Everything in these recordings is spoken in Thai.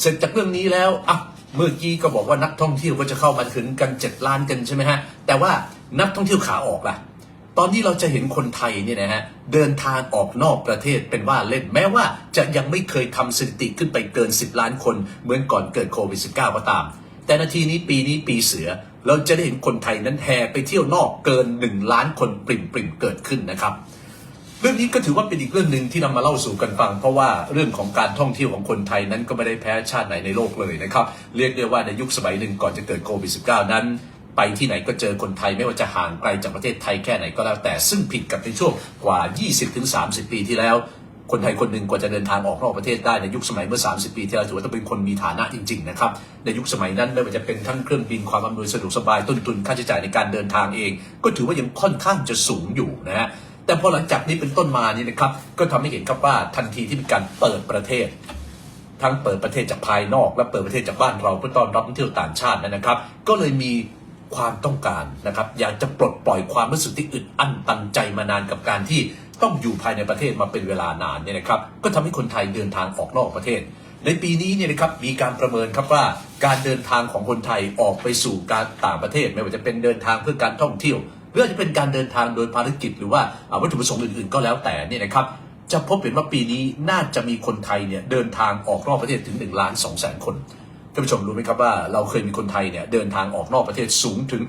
เสร็จจากเรื่องนี้แล้วอะเมื่อกี้ก็บอกว่านักท่องเที่ยวก็จะเข้ามาถึงกัน 7 ล้านกันใช่ไหมฮะ แต่ว่านักท่องเที่ยวขาออกล่ะ ตอนนี้เราจะเห็นคนไทยเนี่ยนะฮะเดินทางออกนอกประเทศเป็นว่าเล่นแม้ว่าจะยังไม่เคยทำสถิติขึ้นไปเกิน 10 ล้านคนเหมือนก่อนเกิดโควิด -19 ก็ตาม แต่นาทีนี้ปีนี้ปีเสือ เราจะได้เห็นคนไทยนั้นแห่ไปเที่ยวนอกเกิน 1 ล้านคนปริ่มปริมๆเกิดขึ้นนะครับ เรื่องนี้ก็ถือว่าเป็นอีกเรื่องหนึ่งที่นำมาเล่าสู่กันฟัง เพราะว่าเรื่องของการท่องเที่ยวของคนไทยนั้นก็ไม่ได้แพ้ชาติไหนในโลกเลยนะครับ เรียกได้ว่าในยุคสมัยหนึ่งก่อนจะเกิดโควิด -19 นั้น ไปที่ไหนก็เจอคนไทยไม่ว่าจะห่างไกลจากประเทศไทยแค่ไหนก็แล้วแต่ซึ่งผิดกับในช่วงกว่า 20-30 ปีที่แล้วคนไทยคนหนึ่งกว่าจะเดินทางออกนอกประเทศได้ในยุคสมัยเมื่อ 30 ปีที่แล้วถือว่าต้องเป็นคนมีฐานะจริง ๆ นะครับ ในยุคสมัยนั้นไม่ว่าจะเป็นทั้งเครื่องบินความอำนวยสะดวกสบายต้นทุนค่าใช้จ่ายในการเดินทางเอง ก็ถือว่ายังค่อนข้างจะสูงอยู่นะฮะ แต่พอหลังจากนี้เป็นต้นมานี่นะครับ ก็ทำให้เห็นครับว่าทันทีที่มีการเปิดประเทศ ทั้งเปิดประเทศจากภายนอก และเปิดประเทศจากบ้านเราเพื่อต้อนรับนักท่องเที่ยวต่างชาตินะครับ ก็เลยมีความต้องการนะครับ อยากจะปลดปล่อยความรู้สึกที่อึดอั้นตันใจมานานกับการที่ต้องอยู่ภายในประเทศมาเป็นเวลานานเนี่ยนะครับ ก็ทำให้คนไทยเดินทางออกนอกประเทศ ในปีนี้เนี่ยนะครับมีการประเมินครับว่าการเดินทางของคนไทยออกไปสู่การต่างประเทศ ไม่ว่าจะเป็นเดินทางเพื่อการท่องเที่ยว หรืออาจะเป็นการเดินทางโดยภารกิจหรือว่าวัตถุประสงค์อื่นๆ ก็แล้วแต่นี่นะครับจะพบเห็นว่าปีนี้น่าจะมีคนไทยเนี่ยเดินทางออกนอกประเทศถึง1ล้าน2แสนคนท่านผู้ชมรู้ไหมครับว่าเราเคยมีคนไทยเนี่ยเดินทางออกนอกประเทศสูงถึง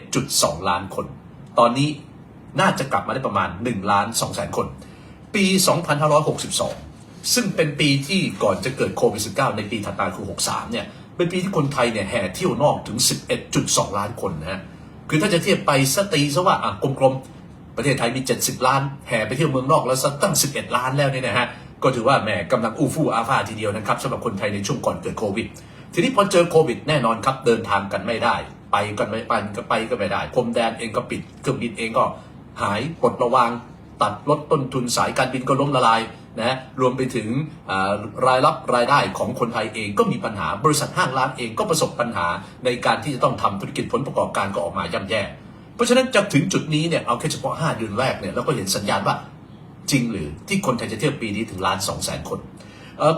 11.2 ล้านคน ตอนนี้น่าจะกลับมาได้ประมาณ1ล้าน2แสนคน ปี 2562 ซึ่งเป็นปีที่ก่อนจะเกิดโควิด -19 ในปีถัดมาคือ 63 เนี่ยเป็นปีที่คนไทยเนี่ยแห่เที่ยวนอกถึง 11.2 ล้านคนนะฮะ คือถ้าจะเทียบไปสตีซะว่าอะกลมๆ ประเทศไทยมี 70 ล้าน แห่ไปเที่ยวเมืองนอกแล้วสักตั้ง 11 ล้านแล้วเนี่ยนะฮะ ก็ถือว่าแหมกำลังอู้ฟู่อาฟาทีเดียวนะครับสำหรับคนไทยในช่วงก่อนเกิดโควิด ทีนี้พอเจอโควิดแน่นอนครับเดินทางกันไม่ได้ ไปกันไม่ไปก็ไปก็ไม่ได้พรมแดนเองก็ปิดเครื่องบินเองก็หายปลดระวางตัดลดต้นทุนสายการบินก็ล้มละลาย นะรวมไปถึงรายรับรายได้ของคนไทยเองก็มีปัญหาบริษัทห้างร้านเองก็ประสบปัญหาในการที่จะต้องทำธุรกิจผลประกอบการก็ออกมาย่ำแย่ เพราะฉะนั้นจะถึงจุดนี้เนี่ยเอาแค่เฉพาะ 5 เดือนแรกเนี่ยเราก็เห็นสัญญาณว่าจริงหรือที่คนไทยจะเที่ยวปีนี้ถึงล้าน2 0 0 0 0 0คน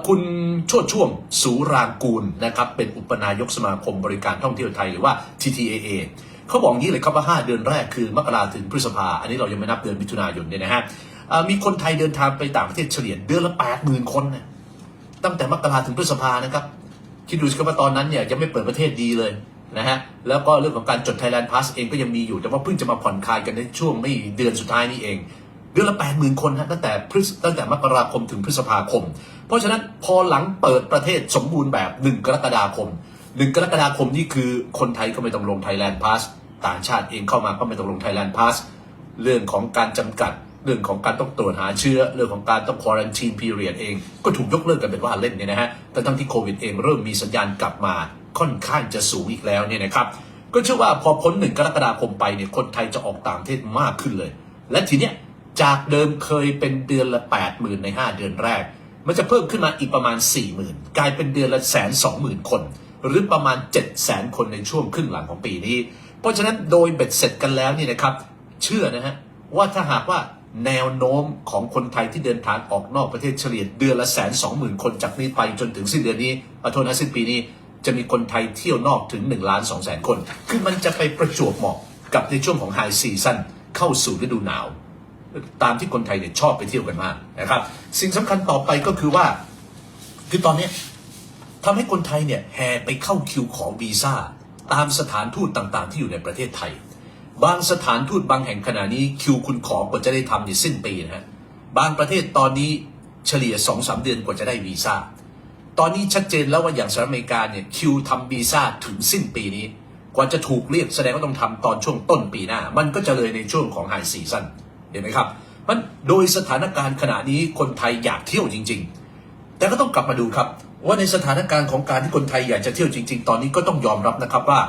คุณโชดช่วงสูรางกูลนะครับเป็นอุปนายกสมาคมบริการท่องเที่ยวไทยหรือว่า TTAA เขาบอกงี้เลยครับว่า 5 เดือนแรกคือมกราถึงพฤษภา อันนี้เรายังไม่นับเดือนมิถุนายนเนี่ยนะฮะ มีคนไทยเดินทางไปต่างประเทศเฉลี่ยเดือนละ80,000คนนะตั้งแต่มกราถึงพฤษภานะครับ คิดดูสิครับว่าตอนนั้นเนี่ยยังไม่เปิดประเทศดีเลยนะฮะแล้วก็เรื่องของการจด Thailand Pass เองก็ยังมีอยู่แต่ว่าเพิ่งจะมาผ่อนคลายกันในช่วงไม่เดือนสุดท้ายนี้เอง เดือนละ80,000คนฮะตั้งแต่พฤษตั้งแต่มกราคมถึงพฤษภาคม เพราะฉะนั้นพอหลังเปิดประเทศสมบูรณ์แบบ1กรกฎาคม1กรกฎาคมนี่คือคนไทยก็ไม่ต้องลง Thailand Pass ต่างชาติเองเข้ามาก็ไม่ต้องลง Thailand Pass เรื่องของการจำกัด เรื่องของการต้องตรวจหาเชื้อ เรื่องของการต้อง quarantine period เอง ก็ถูกยกเลิกกันเป็นว่าเล่นเนี่ยนะฮะแต่ทั้งที่โควิดเองเริ่มมีสัญญาณกลับมาค่อนข้างจะสูงอีกแล้วเนี่ยนะครับก็เชื่อว่าพอพ้นหนึ่งกรกฎาคมไปเนี่ยคนไทยจะออกต่างประเทศมากขึ้นเลย และทีเนี้ยจากเดิมเคยเป็นเดือนละ 8 0,000ใน 5 เดือนแรก มันจะเพิ่มขึ้นมาอีกประมาณ 40,000 กลายเป็นเดือนละแสนสองหมื่นคน หรือประมาณ 7 0 0 0 0 คนในช่วงครึ่งหลังของปีนี้ เพราะฉะนั้นโดยเบ็ดเสร็จกันแล้วนี่นะครับ เชื่อนะฮะว่าถ้าหากว่า แนวโน้มของคนไทยที่เดินทางออกนอกประเทศเฉลี่ยเดือนละแสนสองหมื่นคนจากนี้ไปจนถึงสิ้นเดือนนี้อโทษนะสิ้นปีนี้ จะมีคนไทยเที่ยวนอกถึง1ล้าน2แสนคน คือมันจะไปประจวบเหมาะกับในช่วงของไฮซีซั o นเข้าสู่ฤดูหนาว ตามที่คนไทยเนี่ยชอบไปเที่ยวกันมากนะครับ สิ่งสำคัญต่อไปก็คือว่า คือตอนนี้ยทำให้คนไทยเนี่ยแห่ไปเข้าคิวขอวีซ่าตามสถานทูตต่างๆ ที่อยู่ในประเทศไทย บางสถานทูตบางแห่งขณะนี้คิวคุณขอกว่าจะได้ทำในสิ้นปีนะฮะบางประเทศตอนนี้เฉลี่ย2องสาเดือนกว่าจะได้วีซ่าตอนนี้ชัดเจนแล้วว่าอย่างสหรัฐอเมริกาเนี่ยคิวทำวีซ่าถึงสิ้นปีนี้ กว่าจะถูกเรียกแสดงว่าต้องทำตอนช่วงต้นปีหน้า มันก็จะเลยในช่วงของไฮซีซั o นเห็นไหมครับมันโดยสถานการณ์ขณะนี้คนไทยอยากเที่ยวจริง ๆ แต่ก็ต้องกลับมาดูครับ ว่าในสถานการณ์ของการที่คนไทยอยากจะเที่ยวจริง ๆ ตอนนี้ก็ต้องยอมรับนะครับว่า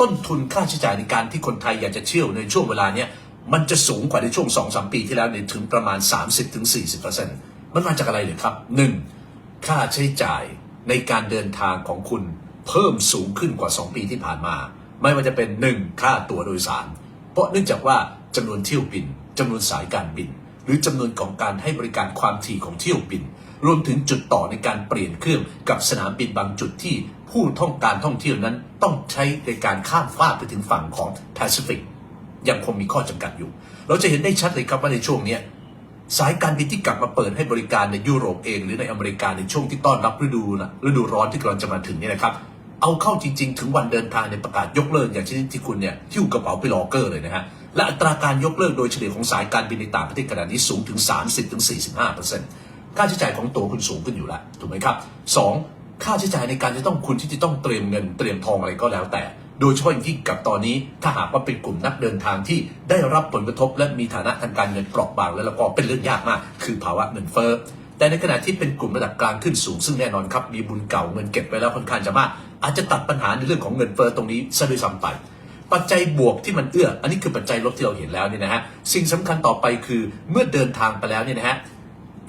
ต้นทุนค่าใช้จ่ายในการที่คนไทยอยากจะเที่ยวในช่วงเวลาเนี้ยมันจะสูงกว่าในช่วง2อสปีที่แล้วเนี่ยถึงประมาณ 30-40%มันมาจากอะไรเลยครับ 1. ค่าใช้จ่ายในการเดินทางของคุณเพิ่มสูงขึ้นกว่า 2 ปีที่ผ่านมา ไม่ว่าจะเป็น 1. ค่าตั๋วโดยสาร เพราะเนื่องจากว่าจำนวนเที่ยวบินจำนวนสายการบิน หรือจำนวนของการให้บริการความถี่ของเที่ยวบิน รวมถึงจุดต่อในการเปลี่ยนเครื่องกับสนามบินบางจุดที่ผู้ท่องการท่องเที่ยวนั้นต้องใช้ในการข้ามฟากไปถึงฝั่งของแปซิฟิกยังคงมีข้อจำกัดอยู่ เราจะเห็นได้ชัดเลยครับว่าในช่วงนี้สายการบินที่กลับมาเปิดให้บริการในยุโรปเอง หรือในอเมริกาในช่วงที่ต้อนรับฤดูนะฤดูร้อนที่กำลังจะมาถึงนี่นะครับเอาเข้าจริง ๆ ถึงวันเดินทางในประกาศยกเลิกอย่างเช่นที่คุณเนี่ยหิ้วกระเป๋าไปรอเกอร์เลยนะฮะและอัตราการยกเลิกโดยเฉลี่ยของสายการบินในต่างประเทศขณะนี้สูงถึง 30-45% ค่าใช้จ่ายของตัวคุณสูงขึ้นอยู่แล้วถูกไหมครับสองค่าใช้จ่ายในการจะต้องคุณที่จะต้องเตรียมเงินเตรียมทองอะไรก็แล้วแต่ โดยเฉพาะอย่างยิ่งกับตอนนี้ถ้าหากว่าเป็นกลุ่มนักเดินทางที่ได้รับผลกระทบ และมีฐานะทางการเงินเปราะบางแล้วแล้วก็เป็นเรื่องยากมาก คือภาวะเงินเฟ้อแต่ในขณะที่เป็นกลุ่มระดับกลางขึ้นสูงซึ่งแน่นอนครับมีบุญเก่าเงินเก็บไว้แล้วค่อนข้างจะมากอาจจะตัดปัญหาในเรื่องของเงินเฟ้อตรงนี้ซะด้วยซ้ำไปปัจจัยบวกที่มันเอื้อ อันนี้คือปัจจัยลบที่เราเห็นแล้วเนี่ยนะฮะ สิ่งสำคัญต่อไปคือเมื่อเดินทางไปแล้วเนี่ยนะฮะ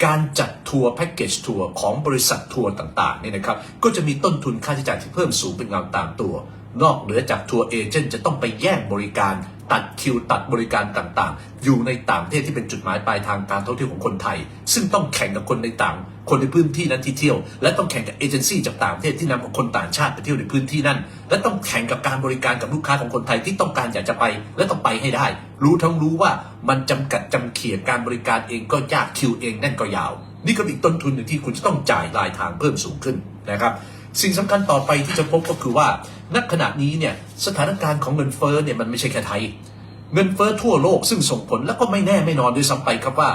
การจัดทัวร์แพ็กเกจทัวร์ของบริษัททัวร์ต่างๆเนี่ยนะครับก็จะมีต้นทุนค่าใช้จ่ายที่เพิ่มสูงเป็นเงาตามตัว นอกเหนือจากทัวร์เอเจนต์จะต้องไปแย่งบริการ ตัดคิวตัดบริการต่างๆ อยู่ในต่างประเทศที่เป็นจุดหมายปลายทางการท่องเที่ยวของคนไทย ซึ่งต้องแข่งกับคนในต่าง คนในพื้นที่นั้นที่เที่ยว และต้องแข่งกับเอเจนซี่จากต่างประเทศที่นำเอาคนต่างชาติไปเที่ยวในพื้นที่นั้น และต้องแข่งกับการบริการกับลูกค้าของคนไทยที่ต้องการอยากจะไป และต้องไปให้ได้ รู้ทั้งรู้ว่ามันจำกัดจำเขียการบริการเองก็ยากคิวเองแน่นก็ยาว นี่ก็เป็นอีกต้นทุนหนึ่งที่คุณจะต้องจ่ายรายทางเพิ่มสูงขึ้นนะครับ สิ่งสำคัญต่อไปที่จะพบก็คือว่าณขณะนี้เนี่ยสถานการณ์ของเงินเฟ้อเนี่ยมันไม่ใช่แค่ไทย เงินเฟ้อทั่วโลกซึ่งส่งผลแล้วก็ไม่แน่ไม่นอนด้วยซ้ำไปครับว่า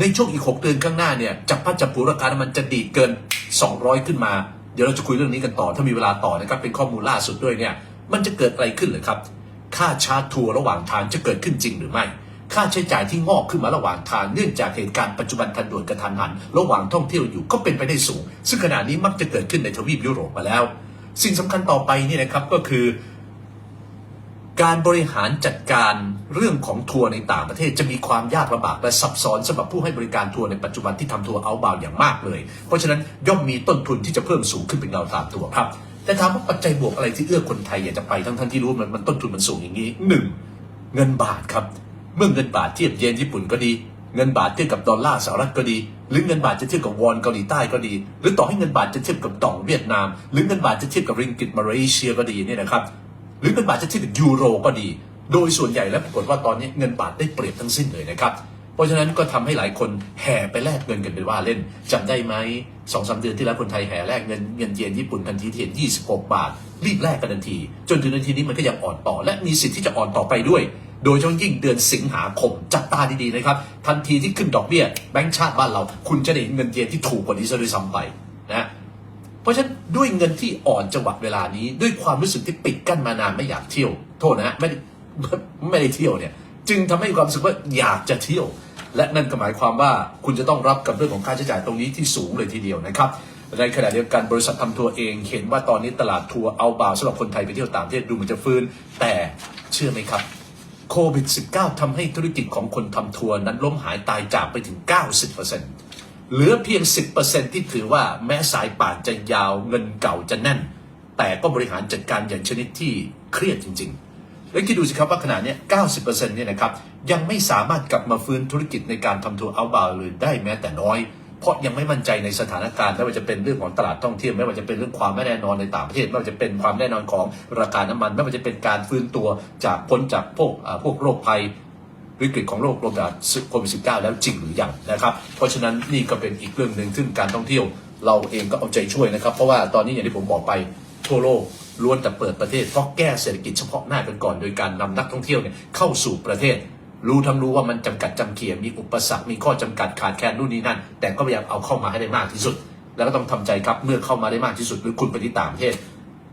ในช่วงอีก 6 เดือนข้างหน้าเนี่ยจับพัดจับผูราคาน้ำมันจะดีดเกิน 200 ขึ้นมา เดี๋ยวเราจะคุยเรื่องนี้กันต่อถ้ามีเวลาต่อนะครับเป็นข้อมูลล่าสุดด้วยเนี่ยมันจะเกิดอะไรขึ้นเหรือครับ ค่าชาร์จทัวร์ระหว่างทางจะเกิดขึ้นจริงหรือไม่ ค่าใช้จ่ายที่งอกขึ้นมาระหว่างทางเนื่องจากเหตุการณ์ปัจจุบันทันด่วนกระทันหัน ระหว่างท่องเที่ยวอยู่ก็เป็นไปได้สูง ซึ่งขณะนี้มักจะเกิดขึ้นในทวีปยุโรปมาแล้ว สิ่งสำคัญต่อไปนี่นะครับก็คือ การบริหารจัดการเรื่องของทัวร์ในต่างประเทศจะมีความยากลำบากและซับซ้อนสำหรับผู้ให้บริการทัวร์ในปัจจุบันที่ทำทัวร์เอาบาวอย่างมากเลย เพราะฉะนั้นย่อมมีต้นทุนที่จะเพิ่มสูงขึ้นเป็นเงาตามตัวครับแต่ถามว่าปัจจัยบวกอะไรที่เอื้อคนไทยอยากจะไปทั้งท่านที่รู้มันมันต้นทุนมันสูงอย่างนี้หนึ่งเงินบาทครับ เมื่อเงินบาทเทียบเยนญี่ปุ่นก็ดี เงินบาทเทียบกับดอลลาร์สหรัฐก็ดี หรือเงินบาทจะเทียบกับวอนเกาหลีใต้ก็ดี หรือต่อให้เงินบาทจะเทียบกับดองเวียดนาม หรือเงินบาทจะเทียบกับริงกิตมาเลเซียก็ดีเนี่ยนะครับ หรือเงินบาทจะเทียบกับยูโรก็ดี โดยส่วนใหญ่แล้วปรากฏว่าตอนนี้เงินบาทได้เปรียบทั้งสิ้นเลยนะครับเพราะฉะนั้นก็ทำให้หลายคนแห่ไปแลกเงินกันเป็นว่าเล่นจำได้ไหมสองสามเดือนที่แล้วคนไทยแห่แลกเงินเงินเยนญี่ปุ่นทันทีที่เห็น 26 บาท รีบแลกกันทันที จนถึงนาทีนี้มันก็ยังอ่อนต่อ และมีสิทธิ์ที่จะอ่อนต่อไปด้วย โดยเฉพาะยิ่งเดือนสิงหาคม จับตาดีๆนะครับ ทันทีที่ขึ้นดอกเบี้ยแบงก์ชาติบ้านเรา คุณจะได้เงินเยนที่ถูกกว่านี้ซะด้วยซ้ำไปนะเพราะฉะนั้นด้วยเงินที่อ่อนจังหวะเวลานี้ด้วยความรู้สึกที่ปิดกั้นมานานไม่อยากเที่ยว โทษนะไม่ได้ไม่ได้เที่ยวเนี่ย จึงทำให้ความรู้สึกว่าอยากจะเที่ยว และนั่นก็หมายความว่าคุณจะต้องรับกับเรื่องของค่าใช้จ่ายตรงนี้ที่สูงเลยทีเดียวนะครับในขณะเดียวกันบริษัททำทัวร์เองเห็นว่าตอนนี้ตลาดทัวร์เอาบาวสำหรับคนไทยไปเที่ยวต่างประเทศดูมันจะฟื้น แต่เชื่อไหมครับ โควิด -19 ทำให้ธุรกิจของคนทำทัวร์นั้นล้มหายตายจากไปถึง 90%เหลือเพียง 10%ที่ถือว่าแม้สายป่านจะยาวเงินเก่าจะแน่น แต่ก็บริหารจัดการอย่างชนิดที่เครียดจริง ๆ แล้วคิดดูสิครับว่าขณะเนี้ 90%เนี่ยนะครับยังไม่สามารถกลับมาฟื้นธุรกิจในการทำทัวร์เอาบาวเลยได้แม้แต่น้อย เพราะยังไม่มั่นใจในสถานการณ์ไม่ว่าจะเป็นเรื่องของตลาดท่องเที่ยวไม่ว่าจะเป็นเรื่องความไม่แน่นอนในต่างประเทศไม่ว่าจะเป็นความแน่นอนของราคาน้ำมัน ไม่ว่าจะเป็นการฟื้นตัวจากพ้นจากพวกพวกโรคภัยวิกฤตของโรคระบาดโควิด -19 แล้วจริงหรือยังนะครับ เพราะฉะนั้นนี่ก็เป็นอีกเรื่องหนึ่งซึ่งการท่องเที่ยวเราเองก็เอาใจช่วยนะครับ เพราะว่าตอนนี้อย่างที่ผมบอกไปทั่วโลกล้วนแต่เปิดประเทศเพราะแก้เศรษฐกิจเฉพาะหน้ากันก่อน โดยการนำนักท่องเที่ยวเนี่ยเข้าสู่ประเทศ รู้ทั้งรู้ว่ามันจำกัดจำเขียมีอุปสรรคมีข้อจำกัดขาดแคลนนู่นนี่นั่น แต่ก็พยายามเอาเข้ามาให้ได้มากที่สุด แล้วก็ต้องทำใจครับเมื่อเข้ามาได้มากที่สุด หรือคุณไปที่ต่างประเทศ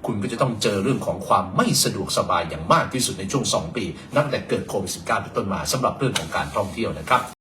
คุณก็จะต้องเจอเรื่องของความไม่สะดวกสบายอย่างมากที่สุดในช่วง 2 ปี นับแต่เกิดโควิด -19 เป็นต้นมาสำหรับเรื่องของการท่องเที่ยวนะครับ